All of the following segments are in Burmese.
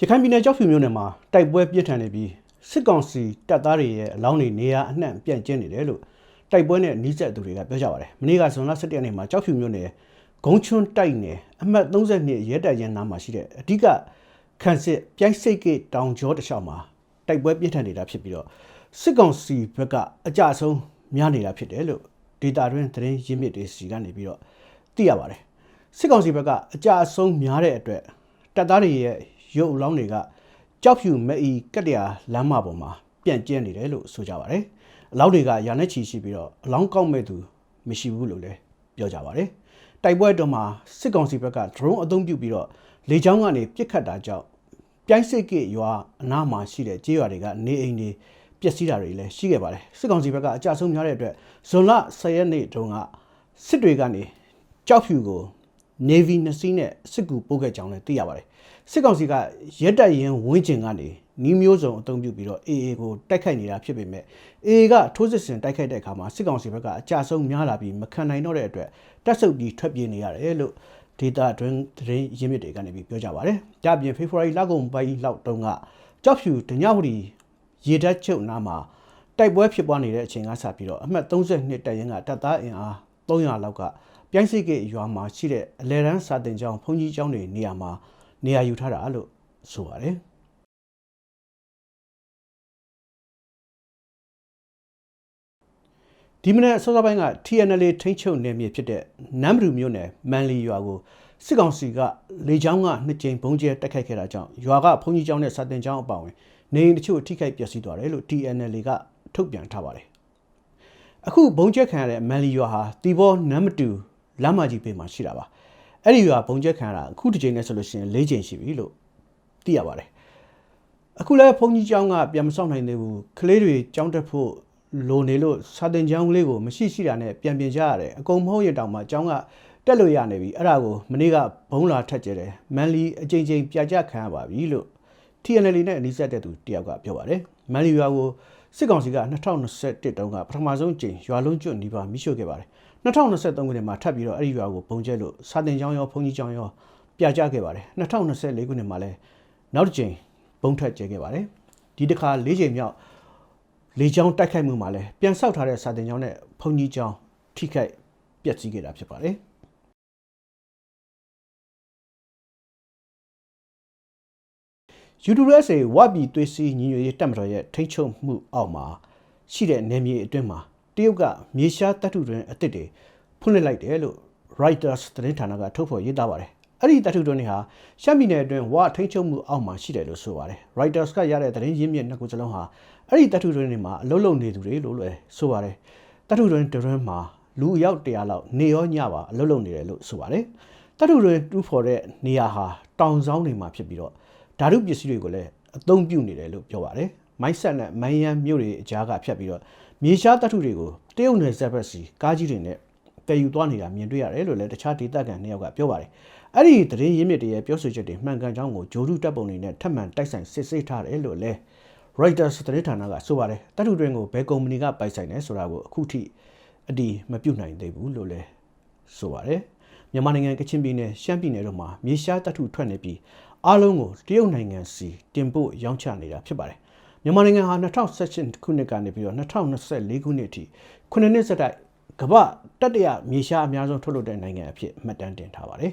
ရခိုင်ပြည်နယ်ကြောက်ဖြူမြို့နယ်မှာတိုက်ပွဲပြင်းထန်နေပြီးစစ်ကောင်စီတပ်သားတွေရဲ့အလောင်းတွေနေရာအနှံ့ပြန့်ကျင်းနေတယ်လို့တိုက်ပွဲနဲ့နှိစက်သူတွေကပြောကြပါတယ်။မနေ့ကဇွန်လ17ရက်နေ့မှာကြောက်ဖြူမြို့နယ်ဂုံချွန်းတိုက်နယ်အမှတ်32ရဲတပ်ရင်းနားမှာရှိတဲ့အဓိကခန့်စစ်ပြိုက်စိတ်ကေတောင်ကျောတစ်လျှောက်မှာတိုက်ပွဲပြင်းထန်နေတာဖြစ်ပြီးတော့စစ်ကောင်စီဘက်ကအကြအဆုံးများနေတာဖြစ်တယ်လို့ဒေတာတွင်သတင်းရင်းမြစ်တွေစီကနေပြီးတော့သိရပါတယ်။စစ်ကောင်စီဘက်ကအကြအဆုံးများတဲ့အတွက်တပ်သားတွေရဲ့ ရုပ်အလောင်းတွေကကြောက်ဖြူမဲအီကက်တရာလမ်းမပေါ်မှာပြန့်ကျဲနေတယ်လို့ဆိုကြပါတယ်။အလောင်းတွေကရာနဲ့ချီရှိပြီးတော့အလောင်းကောက်မဲ့သူမရှိဘူးလို့လည်းပြောကြပါတယ်။တိုက်ပွဲအတွင်းမှာစစ်ကောင်စီဘက်က drone အသုံးပြုပြီးတော့လေကြောင်းကနေပစ်ခတ်တာကြောင့်ပြိုင်းစိတ်ကရွာအနားမှာရှိတဲ့ကျေးရွာတွေကနေအိမ်တွေပျက်စီးတာတွေလည်းရှိခဲ့ပါတယ်။စစ်ကောင်စီဘက်ကအကြဆုံးများတဲ့အတွက်ဇွန်လ10ရက်နေ့တုန်းကစစ်တွေကနေကြောက်ဖြူကို Navy နှစ်စီးနဲ့စစ်ကူပို့ခဲ့ကြောင်းလည်းသိရပါတယ်စစ်ကောင်စီကရက်တက်ရင်ဝင်းကျင်ကနေနီးမျိုးစုံအသုံးပြုပြီးတော့ AA ကိုတိုက်ခိုက်နေတာဖြစ်ပေမဲ့ AA ကထိုးစစ်ဆင်တိုက်ခိုက်တဲ့အခါမှာစစ်ကောင်စီဘက်ကအကြဆုံးများလာပြီးမခံနိုင်တော့တဲ့အတွက်တက်ဆုပ်ပြီးထွက်ပြေးနေရတယ်လို့ဒေတာတွင်သတင်းရင်းမြစ်တွေကနေပြီးပြောကြပါတယ်။ကြပြင်ဖေဖော်ဝါရီလကုန်ပိုင်းလောက်တုန်းကကြောက်ဖြူဒညဝတီရေတက်ချုပ်နားမှာတိုက်ပွဲဖြစ်ပွားနေတဲ့အချိန်ကစပြီးတော့အမှတ်32တပ်ရင်းကတပ်သားအင်အား300လောက်က ပြိုင်းစိတ်ကရွာမှာရှိတဲ့အလဲရန်စာတင်ကျောင်းဘုံကြီးကျောင်းတွေနေရာမှာနေရာယူထားတာလို့ဆိုပါတယ်ဒီမနေ့စောစောပိုင်းက TNL ထိန်းချုပ်နယ်မြေဖြစ်တဲ့နမ်ဘရူမြို့နယ်မန်လီရွာကိုစစ်ကောင်စီကလေကြောင်းကနှစ်ကြိမ်ဘုံကျဲတိုက်ခိုက်ခဲ့တာကြောင့်ရွာကဘုံကြီးကျောင်းနဲ့စာတင်ကျောင်းအပါအဝင်နေအိမ်တချို့ထိခိုက်ပျက်စီးသွားတယ်လို့ TNL ကထုတ်ပြန်ထားပါတယ်အခုဘုံကျဲခံရတဲ့မန်လီရွာဟာတီဘောနမ်မတူ လမ်းမကြီးပေးမှာရှိတာပါအဲ့ဒီရွာဘုံကျက်ခံရတာအခုတစ်ချိန်နဲ့ဆိုလို့ရှိရင်၄ချိန်ရှိပြီလို့သိရပါတယ်အခုလည်းဘုန်းကြီးကျောင်းကပြန်မဆောင်နိုင်သေးဘူးကလေးတွေကျောင်းတက်ဖို့လိုနေလို့စာတင်ကျောင်းကလေးကိုမရှိရှိတာနဲ့ပြန်ပြင်ကြရတယ်အကုန်မဟုတ်ရတောင်မှကျောင်းကတက်လို့ရနေပြီအဲ့ဒါကိုမနေ့ကဘုံလာထက်ကျတယ်မန်လီအချိန်ချင်းပြကြခံရပါပြီလို့ TNL နဲ့အနီးစပ်တဲ့သူတယောက်ကပြောပါတယ်မန်လီရွာကိုစစ်ကောင်စီက2021တုန်းကပထမဆုံးကြိမ်ရွာလုံးကျွတ်နီးပါးမိရှို့ခဲ့ပါတယ် 2023ခုနှစ်မှာထပ်ပြီးတော့အဲ့ဒီရွာကိုပုံကျဲလို့စာတင်ကျောင်းရောဘုန်းကြီးကျောင်းရောပြကြခဲ့ပါတယ်2024ခုနှစ်မှာလည်းနောက်တစ်ကြိမ်ဘုံထက်ကျဲခဲ့ပါတယ်ဒီတစ်ခါ၄ချိန်မြောက်လေကျောင်းတိုက်ခိုက်မှုမှာလည်းပြန်ဆောက်ထားတဲ့စာတင်ကျောင်းနဲ့ဘုန်းကြီးကျောင်းထိခိုက်ပျက်စီးခဲ့တာဖြစ်ပါတယ် UWSA ဝပြည်သွေးစည်းညီညွတ်ရေးတပ်မတော်ရဲ့ထိန်းချုပ်မှုအောက်မှာရှိတဲ့နယ်မြေအတွင်းမှာ တရုတ်ကမြေရှားတပ်ထုတွင်အစ်စ်တွေဖွင့်လှစ်လိုက်တယ်လို့ Reuters သတင်းဌာနကထုတ်ဖော်ရေးသားပါတယ်။အဲ့ဒီတပ်ထုတွင်တွေဟာရှမ်းပြည်နယ်အတွင်းဝထိန်းချုပ်မှုအောက်မှာရှိတယ်လို့ဆိုပါတယ်။ Reuters ကရတဲ့သတင်းရင်းမြစ်နှစ်ခုစလုံးဟာအဲ့ဒီတပ်ထုတွင်တွေမှာအလုံးလုံးနေသူတွေလို့လည်းဆိုပါတယ်။တပ်ထုတွင်တွင်မှာလူအယောက်100လောက်နေရောညပါအလုံးလုံးနေတယ်လို့ဆိုပါတယ်။တပ်ထုတွင်တူးဖော်တဲ့နေရာဟာတောင်ဆောင်တွေမှာဖြစ်ပြီးတော့ဓာတုပစ္စည်းတွေကိုလည်းအသုံးပြုနေတယ်လို့ပြောပါတယ်။မိုက်ဆက်နဲ့မိုင်းယန်မြို့တွေအကြားကဖြတ်ပြီးတော့ မြေရှားတပ်ထုတွေကိုတရုတ်နယ်စပ်ဘက်စီကားကြီးတွေနဲ့တည်ယူသွားနေတာမြင်တွေ့ရတယ်လို့လည်းတခြားဒေသခံနှစ်ယောက်ကပြောပါတယ်။အဲ့ဒီသတင်းရင်းမြစ်တွေရဲ့ပြောဆိုချက်တွေမှန်ကန်ကြောင်းကိုဂျိုဒူတပ်ပုံတွေနဲ့ထပ်မံတိုက်ဆိုင်စစ်ဆေးထားတယ်လို့လည်း Reuters သတင်းဌာနကဆိုပါတယ်။တပ်ထုတွင်ကိုဘယ်ကုမ္ပဏီကပိုင်ဆိုင်တယ်ဆိုတာကိုအခုထိအတီးမပြုတ်နိုင်သေးဘူးလို့လည်းဆိုပါတယ်။မြန်မာနိုင်ငံကချင်ပြည်နယ်ရှမ်းပြည်နယ်တို့မှာမြေရှားတပ်ထုထွက်နေပြီးအားလုံးကိုတရုတ်နိုင်ငံစီတင်ပို့ရောင်းချနေတာဖြစ်ပါတယ် မြန်မာနိုင်ငံဟာ2018ခုနှစ်ကနေပြီးတော့2024ခုနှစ်အထိခုနှစ်နှစ်ဆက်တိုက်ကမ္ဘာတတိယမြေရှားအများဆုံးထုတ်လုပ်တဲ့နိုင်ငံအဖြစ်မှတ်တမ်းတင်ထားပါတယ်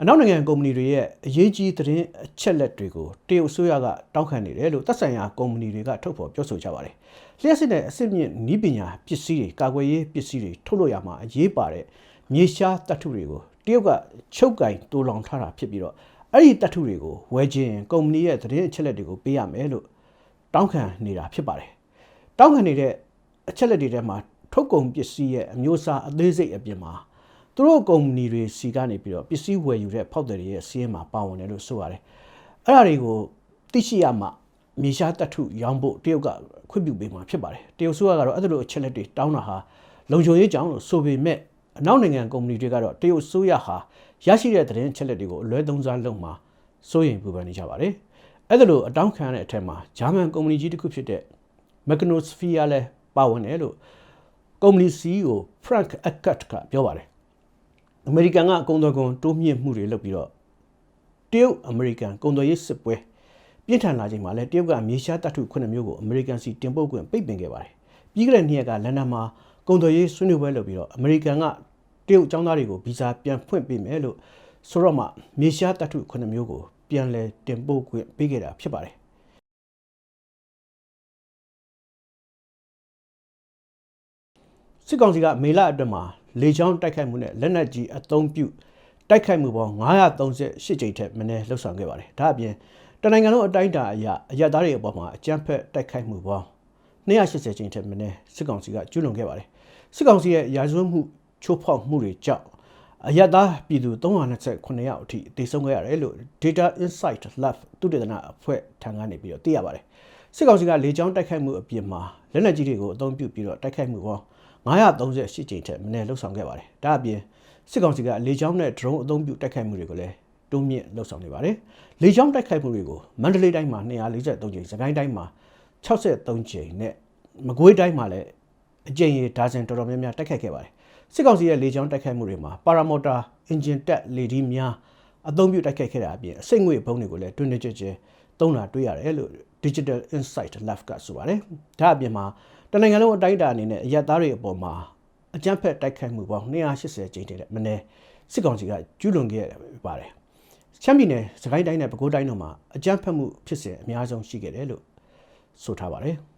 အနောက်နိုင်ငံကုမ္ပဏီတွေရဲ့အရေးကြီးသတင်းအချက်လက်တွေကိုတရုတ်အစိုးရကတောင်းခံနေတယ်လို့သက်ဆိုင်ရာကုမ္ပဏီတွေကထုတ်ဖော်ပြောဆိုကြပါတယ်။လျှက်စစ်တဲ့အစစ်မြင့်နီးပညာပစ္စည်းတွေကာကွယ်ရေးပစ္စည်းတွေထုတ်လို့ရမှာအရေးပါတဲ့မြေရှားတပ်ထုတွေကို တရုတ်ကချုပ်ကင်တိုးလောင်ထားတာဖြစ်ပြီးတော့အဲ့ဒီတပ်ထုတွေကိုဝယ်ခြင်းကုမ္ပဏီရဲ့သတင်းအချက်လက်တွေကိုပေးရမယ်လို့တောင်းခံနေတာဖြစ်ပါတယ်။တောင်းခံနေတဲ့အချက်လက်တွေထဲမှာထုတ်ကုန်ပစ္စည်းရဲ့အမျိုးအစားအသေးစိတ်အပြင်မှာသူတို့ကုမ္ပဏီတွေစီကနေပြီးတော့ပစ္စည်းဝယ်ယူတဲ့ဖောက်တယ်တွေရဲ့စီးရင်မှာပါဝင်တယ်လို့ဆိုရတယ်။အဲ့ဒါတွေကိုသိရှိရမှမြေရှားတပ်ထုရောင်းဖို့တရုတ်ကခွင့်ပြုပေးမှာဖြစ်ပါတယ်။တရုတ်ဆိုကတော့အဲ့ဒါလိုအချက်လက်တွေတောင်းတာဟာလုံခြုံရေးကြောင်းလို့ဆိုပေမဲ့ အနောက်နိုင်ငံကုမ္ပဏီတွေကတော့တရုတ်ဆိုရဟာရရှိတဲ့သတင်းချက်လက်တွေကိုအလွဲသုံးစားလုပ်မှာစိုးရိမ်ပူပန်နေကြပါတယ်။အဲ့ဒါလိုအတောင်းခံရတဲ့အထက်မှာဂျာမန်ကုမ္ပဏီကြီးတစ်ခုဖြစ်တဲ့ Magnosphere လည်းပါဝင်တယ်လို့ကုမ္ပဏီ CEO Frank Eckert ကပြောပါတယ်။အမေရိကန်ကကုန်သွယ်ခွန်တိုးမြင့်မှုတွေလုပ်ပြီးတော့တရုတ်အမေရိကန်ကုန်သွယ်ရေးစစ်ပွဲပြင်းထန်လာချိန်မှာလည်းတရုတ်ကမြေရှားတပ်ထု9မျိုးကိုအမေရိကန်စီတင်ပို့ခွင့်ပိတ်ပင်ခဲ့ပါတယ်ပြီးခဲ့တဲ့နှစ်ရက်ကလန်ဒန်မှာ ကုန်သွယ်ရေးဆွေးနွေးပွဲလုပ်ပြီးတော့အမေရိကန်ကတရုတ်ចောင်းသားတွေကိုဗီဇာပြန်ဖွင့်ပေးမယ်လို့ဆိုတော့မှမြေရှားတပ်ထု9မျိုးကိုပြန်လည်တင်ပို့ခွင့်ပေးခဲ့တာဖြစ်ပါတယ်စစ်ကောင်စီကမေလအတွင်းမှာလေကြောင်းတိုက်ခိုက်မှုနဲ့လက်နက်ကြီးအသုံးပြုတိုက်ခိုက်မှုပေါင်း938ကြိမ်ထက်မနည်းလှုပ်ဆောင်ခဲ့ပါတယ်။ဒါအပြင်တနိုင်ငံလုံးအတိုင်းအတာအရအရသားတွေအပေါ်မှာအကြမ်းဖက်တိုက်ခိုက်မှုပေါင်း280ကြိမ်ထက်မနည်းစစ်ကောင်စီကကျူးလွန်ခဲ့ပါတယ်။ စစ်ကောင်စီရဲ့ရာဇဝတ်မှုချိုးဖောက်မှုတွေကြောင့်အရသားပြည်သူ329ယောက်အထိတေဆုံးခဲ့ရတယ်လို့ Data Insight Lab သုတေသနအဖွဲ့ထံကနေပြီးတော့သိရပါတယ်။စစ်ကောင်စီကလေကြောင်းတိုက်ခိုက်မှုအပြင်မှာလက်နက်ကြီးတွေကိုအသုံးပြုပြီးတော့တိုက်ခိုက်မှုပေါင်း938ကြိမ်ထက်မနည်းလှုပ်ဆောင်ခဲ့ပါတယ်။ဒါအပြင်စစ်ကောင်စီကလေကြောင်းနဲ့ drone အသုံးပြုတိုက်ခိုက်မှုတွေကိုလည်းတွန်းမြင့်လှုပ်ဆောင်နေပါတယ်။လေကြောင်းတိုက်ခိုက်မှုတွေကိုမန္တလေးတိုင်းမှာ243ကြိမ်၊စကိုင်းတိုင်းမှာ63ကြိမ်နဲ့မကွေးတိုင်းမှာလည်း အကြိမ်ရေဒါဇင်တော်တော်များများတိုက်ခိုက်ခဲ့ပါတယ်။စစ်ကောင်စီရဲ့လေကြောင်းတိုက်ခိုက်မှုတွေမှာပါရာမော်တာအင်ဂျင်တက်လေဒီများအသုံးပြုတိုက်ခိုက်ခဲ့တာအပြင်အစိတ်ငွေဘုံတွေကိုလည်းတွင်းတွင်းကြဲကြဲသုံးတာတွေ့ရတယ်လို့ Digital Insight Lab ကဆိုပါတယ်။ဒါအပြင်မှာတနိုင်ငံလုံးအတိုင်းအတာအနေနဲ့အရက်သားတွေအပေါ်မှာအကြမ်းဖက်တိုက်ခိုက်မှုပေါင်း280ကျိန်တဲ့မနေ့စစ်ကောင်စီကကျူးလွန်ခဲ့ပါတယ်။ချမ်းပြည်နယ်စကိုင်းတိုင်းနဲ့ပဲခူးတိုင်းတို့မှာအကြမ်းဖက်မှုဖြစ်စဉ်အများဆုံးရှိခဲ့တယ်လို့ဆိုထားပါတယ်။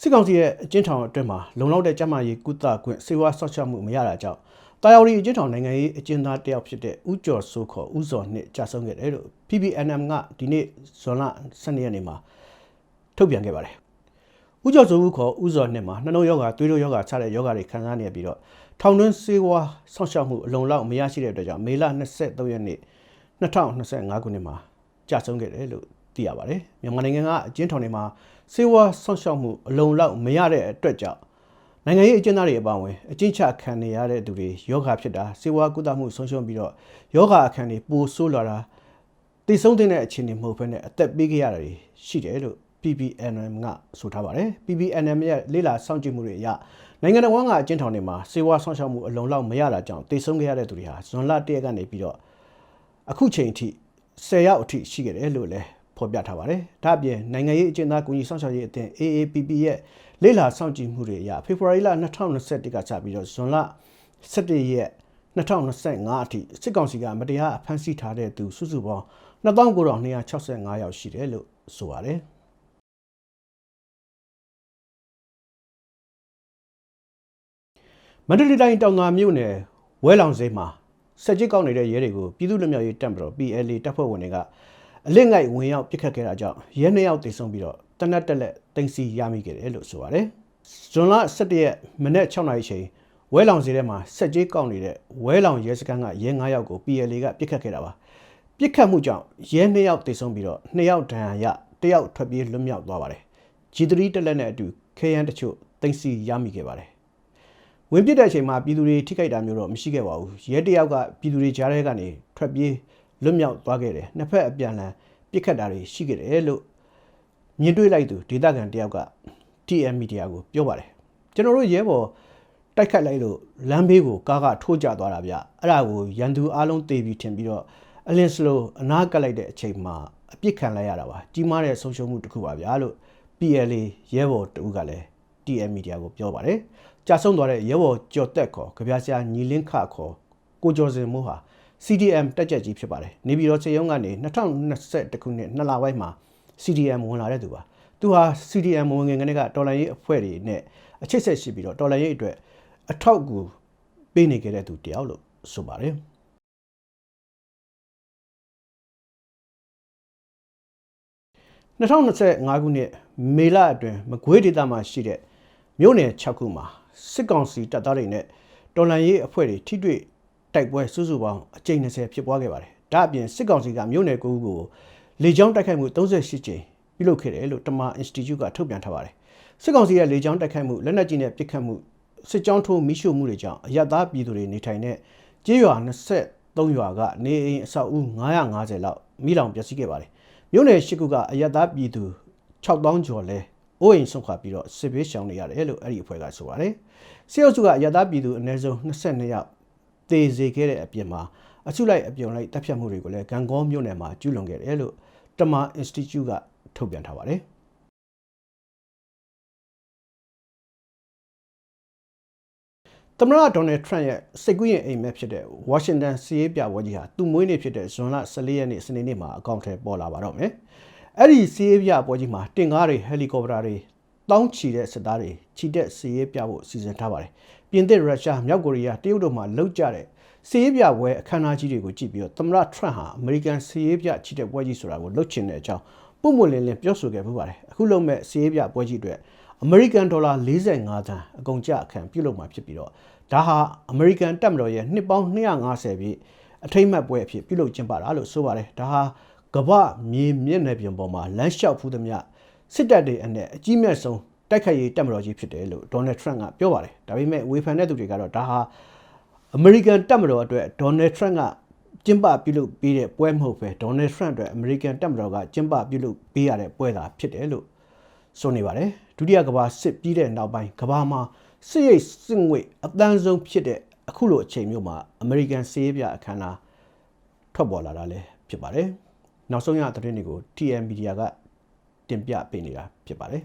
စစ်ကောင်စီရဲ့အကျဉ်းထောင်အတွင်းမှာလုံလောက်တဲ့ကျန်းမာရေးကုသခွင့်စေဝါဆောက်ရှောက်မှုမရတာကြောင့်တာယာဝတီအကျဉ်းထောင်နိုင်ငံရေးအကျဉ်းသားတယောက်ဖြစ်တဲ့ဦးကျော်စိုးခေါ်ဦးစောနှစ်ကြာဆုံးခဲ့တယ်လို့ PPNM ကဒီနေ့ဇွန်လ12ရက်နေ့မှာထုတ်ပြန်ခဲ့ပါတယ်။ဦးကျော်စိုးခေါ်ဦးစောနှစ်မှာနှလုံးယောဂသွေးတို့ယောဂခြားတဲ့ယောဂတွေခံစားနေပြီးတော့ထောင်တွင်းစေဝါဆောက်ရှောက်မှုအလုံလောက်မရရှိတဲ့အတွက်ကြောင့်မေလ23ရက်နေ့2025ခုနှစ်မှာကြာဆုံးခဲ့တယ်လို့ သိရပါတယ်။မြန်မာနိုင်ငံကအကျဉ်းထောင်တွေမှာစေဝါဆောက်ရှောက်မှုအလုံလောက်မရတဲ့အတွက်ကြောင့်နိုင်ငံရေးအကျဉ်းသားတွေအပါအဝင်အကျဉ်းချခံနေရတဲ့သူတွေယောဂဖြစ်တာစေဝါကုသမှုဆုံးရှုံးပြီးတော့ယောဂအခန်းတွေပိုဆိုးလာတာတည်ဆုံးတဲ့အခြေအနေမဟုတ်ဘဲနဲ့အသက်ပေးခဲ့ရတာရှိတယ်လို့ PPNM ကဆိုထားပါတယ် PPNM ရဲ့လေလာစောင့်ကြည့်မှုတွေအရနိုင်ငံတော်ကအကျဉ်းထောင်တွေမှာစေဝါဆောင်ရှောက်မှုအလုံလောက်မရတာကြောင့်တည်ဆုံးခဲ့ရတဲ့သူတွေဟာဇွန်လ၁ရက်ကနေပြီးတော့အခုချိန်ထိ10ရောက်အထိရှိခဲ့တယ်လို့လည်း ဖော်ပြထားပါတယ်။ဒါ့အပြင်နိုင်ငံရေးအကျဉ်းသားကူညီဆောင်ရှောက်ရေးအသင်း AAPP ရဲ့လေလာစောင့်ကြည့်မှုတွေအရဖေဖော်ဝါရီလ2021ကစပြီးတော့ဇွန်လ17ရက်2025အထိစစ်ကောင်စီကမတရားအဖမ်းဆီးထားတဲ့သူစုစုပေါင်း2965ယောက်ရှိတယ်လို့ဆိုပါတယ်။မန္တလေးတိုင်းတောင်သာမြို့နယ်ဝဲလောင်စိမ်းမှာစက်ကြစ်ကောက်နေတဲ့ရဲတွေကိုပြည်သူ့လူမျိုးရေးတပ်မတော် PLA တပ်ဖွဲ့ဝင်တွေက အလစ်ငိုက်ဝင်ရောက်ပစ်ခတ်ခဲ့တာကြောင့်ရဲနှစ်ယောက်တေဆုံးပြီးတော့တနက်တက်လက်တင်စီရမိခဲ့တယ်လို့ဆိုပါတယ်။ဇွန်လ17ရက်မနေ့6နာရီချိန်ဝဲလောင်စီထဲမှာစက်ကြီးကောက်နေတဲ့ဝဲလောင်ရဲစခန်းကရဲ9ယောက်ကို PLA ကပစ်ခတ်ခဲ့တာပါ။ပစ်ခတ်မှုကြောင့်ရဲ2ယောက်တေဆုံးပြီးတော့2ယောက်ဒဏ်ရာရ1ယောက်ထွက်ပြေးလွတ်မြောက်သွားပါတယ်။ G3 တက်လက်နဲ့အတူခေရန်တချို့တင်စီရမိခဲ့ပါတယ်။ဝင်ပစ်တဲ့အချိန်မှာပြည်သူတွေထိခိုက်တာမျိုးတော့မရှိခဲ့ပါဘူး။ရဲတယောက်ကပြည်သူတွေကြားထဲကနေထွက်ပြေးလွတ်မြောက်သွားခဲ့တယ်။နှစ်ဖက်အပြန်အလှန် ပစ်ခတ်တာတွေရှိခဲ့တယ်လို့မြင်တွေ့လိုက်သူဒေသခံတယောက်က TM Media ကိုပြောပါတယ်ကျွန်တော်တို့ရဲဘော်တိုက်ခတ်လိုက်လို့လမ်းဘေးကိုကားကထိုးကျသွားတာဗျအဲ့ဒါကိုရန်သူအားလုံးတေးပြီးထင်ပြီးတော့အလင်းစလိုအနားကပ်လိုက်တဲ့အချိန်မှာအပြစ်ခံလိုက်ရတာပါကြီးမားတဲ့ဆုံးရှုံးမှုတစ်ခုပါဗျာလို့ PLA ရဲဘော်တူကလည်း TM Media ကိုပြောပါတယ်ကြာဆုံးသွားတဲ့ရဲဘော်ကျော်တက်ခေါ်ကြပြဆရာညီလင်းခခေါ်ကိုကျော်စင်မိုးဟာ CDM တက်ကြက်ကြီးဖြစ်ပါတယ်နေပြည်တော်စေယုံကနေ2021ခုနှစ်နှစ်လပိုင်းမှာ CDM ဝင်လာတဲ့သူပါသူဟာ CDM ဝင်ငင်ကနေကတော်လိုင်းရေးအဖွဲ့တွေနဲ့အချစ်ဆက်ရှိပြီးတော့တော်လိုင်းရေးအတွက်အထောက်အကူပေးနေခဲ့တဲ့သူတယောက်လို့ဆိုပါတယ်2025ခုနှစ်မေလအတွင်းမကွေးဒေသမှာရှိတဲ့မြို့နယ်6ခုမှာစစ်ကောင်စီတပ်သားတွေနဲ့တော်လန်ရေးအဖွဲ့တွေထိတွေ့ တိုက်ပွဲစုစုပေါင်းအကြိမ်20ဖြစ်ပွားခဲ့ပါတယ်။ဒါအပြင်စစ်ကောင်စီကမြို့နယ်9ခုကိုလေကြောင်းတိုက်ခိုက်မှု38ကြိမ်ပြုလုပ်ခဲ့တယ်လို့တမန် Institute ကထုတ်ပြန်ထားပါတယ်။စစ်ကောင်စီရဲ့လေကြောင်းတိုက်ခိုက်မှုလက်နက်ကြီးနဲ့ပစ်ခတ်မှုစစ်ကြောင်းထိုးမိရှုမှုတွေကြောင့်အရသာပြည်သူတွေနေထိုင်တဲ့ကျေးရွာ23ရွာကနေအိမ်အဆောက်အဦ950လောက်မိလောင်ပျက်စီးခဲ့ပါတယ်။မြို့နယ်ရှိခုကအရသာပြည်သူ6000ကျော်လဲအိုးအိမ်ဆုံးခွာပြီးတော့စစ်ဘေးရှောင်နေရတယ်လို့အဲ့ဒီအဖွဲ့ကဆိုပါတယ်။စစ်အုပ်စုကအရသာပြည်သူအနည်းဆုံး22ယောက် သေစေခဲ့တဲ့အပြင်မှာအစုလိုက်အပြုံလိုက်တပ်ဖြတ်မှုတွေကိုလည်းဂံကောမြို့နယ်မှာကျူးလွန်ခဲ့တယ်လို့တမန် Institute ကထုတ်ပြန်ထားပါတယ်။သမ္မတဒေါ်နယ်ထရန့်ရဲ့စိတ်ကူးရင်အိမ်မက်ဖြစ်တဲ့ဝါရှင်တန်စီးရေးပြပွဲကြီးဟာသူ့မွေးနေ့ဖြစ်တဲ့ဇွန်လ14ရက်နေ့စနေနေ့မှာအကောင့်ထဲပေါ်လာပါတော့မယ်။အဲ့ဒီစီးရေးပြပွဲကြီးမှာတင်ကားတွေဟယ်လီကော်ပတာတွေတောင်းချီတဲ့စစ်သားတွေ ချီတက်စီးရေးပြဖို့စီစဉ်ထားပါတယ်။ပြင်သစ်ရုရှားမြောက်ကိုရီးယားတရုတ်တို့မှလှုပ်ကြတဲ့စီးရေးပြပွဲအခမ်းအနားကြီးတွေကိုကြည့်ပြီးတော့သမ္မတထရန့်ဟာအမေရိကန်စီးရေးပြချီတက်ပွဲကြီးဆိုတာကိုလှုပ်ချင်တဲ့အကြောင်းပုံမှန်လင်းလင်းပြောဆိုခဲ့ပူပါတယ်။အခုလုံးမဲ့စီးရေးပြပွဲကြီးအတွက်အမေရိကန်ဒေါ်လာ45သန်းအကုန်ကြအခမ်းပြုလုပ်မှာဖြစ်ပြီးတော့ဒါဟာအမေရိကန်တပ်မတော်ရဲ့နှစ်ပေါင်း250ပြည့်အထိမ့်မှတ်ပွဲအဖြစ်ပြုလုပ်ကျင်းပတာလို့ဆိုပါတယ်ဒါဟာကမ္ဘာမြေမျက်နှာပြင်ပေါ်မှာလမ်းလျှောက်ဖူးသမျှစစ်တပ်တွေအနဲ့အကြီးမြတ်ဆုံး တိုက်ခိုက်ရေးတပ်မတော်ကြီးဖြစ်တယ်လို့ဒေါ်နယ်ထရန့်ကပြောပါတယ်ဒါပေမဲ့ဝေဖန်တဲ့သူတွေကတော့ဒါဟာအမေရိကန်တပ်မတော်အတွက်ဒေါ်နယ်ထရန့်ကကျင်းပပြုလုပ်ပေးတဲ့ပွဲမဟုတ်ပဲဒေါ်နယ်ထရန့်အတွက်အမေရိကန်တပ်မတော်ကကျင်းပပြုလုပ်ပေးရတဲ့ပွဲသာဖြစ်တယ်လို့ဆိုနေပါတယ်ဒုတိယကမ္ဘာစစ်ပြီးတဲ့နောက်ပိုင်းကမ္ဘာမှာစစ်ရိတ်စစ်ငွေအတန်းဆုံးဖြစ်တဲ့အခုလိုအချိန်မျိုးမှာအမေရိကန်စေးပြအခမ်းအနားထွက်ပေါ်လာတာလည်းဖြစ်ပါတယ်နောက်ဆုံးရသတင်းတွေကို TM Media ကတင်ပြပေးနေတာဖြစ်ပါတယ်